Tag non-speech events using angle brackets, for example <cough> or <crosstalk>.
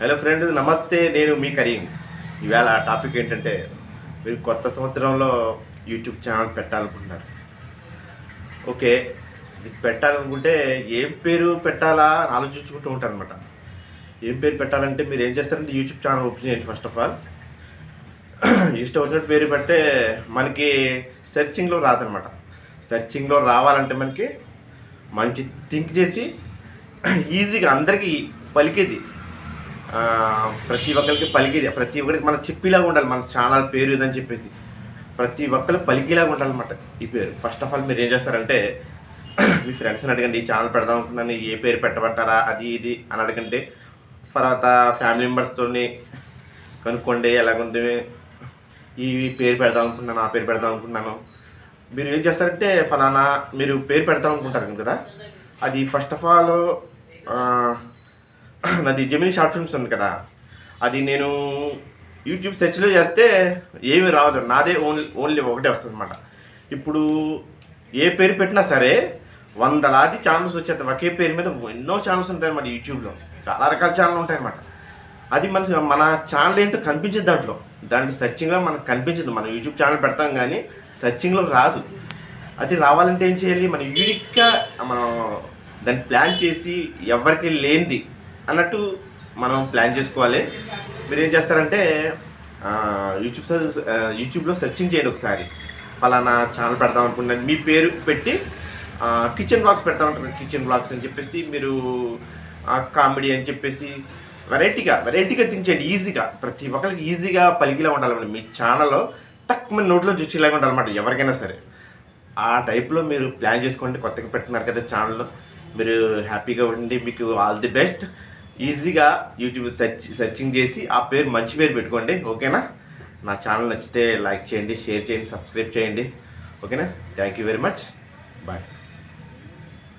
Hello friend నమస్తే నేను మీ కరీం. ఈవేళ టాపిక్ ఏంటంటే మీరు కొత్త సంవత్సరంలో యూట్యూబ్ ఛానల్ పెట్టాలనుకుంటున్నారు. ఓకే ఇది పెట్టాలనుకుంటే ఏం పేరు పెట్టాలా అని ఆలోచించుకుంటూ ఉంటారు అనమాట ఏం పేరు పెట్టాలంటే మీరు ఏం చేస్తారంటే యూట్యూబ్ ఛానల్ ఓపెన్ చేయండి ఫస్ట్ ఆఫ్ ఆల్ ఇష్టం వచ్చినట్టు పేరు పెడితే మనకి సెర్చింగ్లో రాదనమాట సెర్చింగ్లో రావాలంటే మనకి మంచి థింక్ చేసి <clears throat> ఈజీగా అందరికీ పలికేది ప్రతి ఒక్కరికి పలికేది. ప్రతి ఒక్కరికి మనం చెప్పేలాగా ఉండాలి. మన ఛానల్ పేరు ఇదని చెప్పేసి. ప్రతి ఒక్కరు పలికేలాగా ఉండాలన్నమాట ఈ పేరు. ఫస్ట్ ఆఫ్ ఆల్ మీరు ఏం చేస్తారంటే <clears throat> మీ ఫ్రెండ్స్ని అడగండి ఈ ఛానల్ పెడదాం అనుకున్నాను ఏ పేరు పెట్టమంటారా? అది ఇది అని అడగండి. తర్వాత ఫ్యామిలీ మెంబర్స్తో కనుక్కోండి ఎలాగుంది? ఈ పేరు పెడదాం అనుకున్నాను ఆ పేరు పెడదాం అనుకున్నాను మీరు ఏం చేస్తారంటే ఫలానా మీరు పేరు పెడదాం అనుకుంటారు కదా? అది ఫస్ట్ ఆఫ్ ఆల్ <coughs> నాది జమిని షార్ట్ ఫిల్మ్స్ ఉంది కదా. అది నేను యూట్యూబ్ సెర్చ్లో చేస్తే ఏమీ రావదు నాదే ఓన్లీ ఓన్లీ ఒకటే వస్తుంది అనమాట ఇప్పుడు ఏ పేరు పెట్టినా సరే వందలాది ఛానల్స్ వచ్చేది ఒకే పేరు మీద ఎన్నో ఛానల్స్ ఉంటాయి అన్నమాట యూట్యూబ్లో చాలా రకాల ఛానల్ ఉంటాయన్నమాట అది మన మన ఛానల్ ఏంటో కనిపించదు దాంట్లో. దాంట్లో సెర్చింగ్లో మనకు కనిపించదు. మనం యూట్యూబ్ ఛానల్ పెడతాం కానీ సెర్చింగ్లో రాదు. అది రావాలంటే ఏం చేయాలి? మనం యూనిక్గా మనం దాన్ని ప్లాన్ చేసి ఎవరికి లేనిది అన్నట్టు మనం ప్లాన్ చేసుకోవాలి. మీరు ఏం చేస్తారంటే యూట్యూబ్ సర్- యూట్యూబ్లో సెర్చింగ్ చేయండి ఒకసారి. ఫలానా ఛానల్ పెడదాం అనుకున్నాను మీ పేరు పెట్టి కిచెన్ బ్లాగ్స్ పెడతా ఉంటారు. కిచెన్ బ్లాగ్స్ అని చెప్పేసి మీరు కామెడీ అని చెప్పేసి వెరైటీగా వెరైటీగా థింక్ చేయండి ఈజీగా ప్రతి ఒక్కరికి ఈజీగా పలికిలా ఉండాలి మీ ఛానల్లో తక్కువ నోట్లో చూసేలాగా ఉండాలన్నమాట ఎవరికైనా సరే. ఆ టైప్లో మీరు ప్లాన్ చేసుకోండి. కొత్తగా పెట్టినారు కదా ఛానల్లో. మీరు హ్యాపీగా ఉండి మీకు ఆల్ ది బెస్ట్ ఈజీగా యూట్యూబ్ సెర్చ్ సెర్చింగ్ చేసి ఆ పేరు మంచి పేరు పెట్టుకోండి ఓకేనా? నా ఛానల్ నచ్చితే లైక్ చేయండి షేర్ చేయండి సబ్స్క్రైబ్ చేయండి ఓకేనా? Thank you very much bye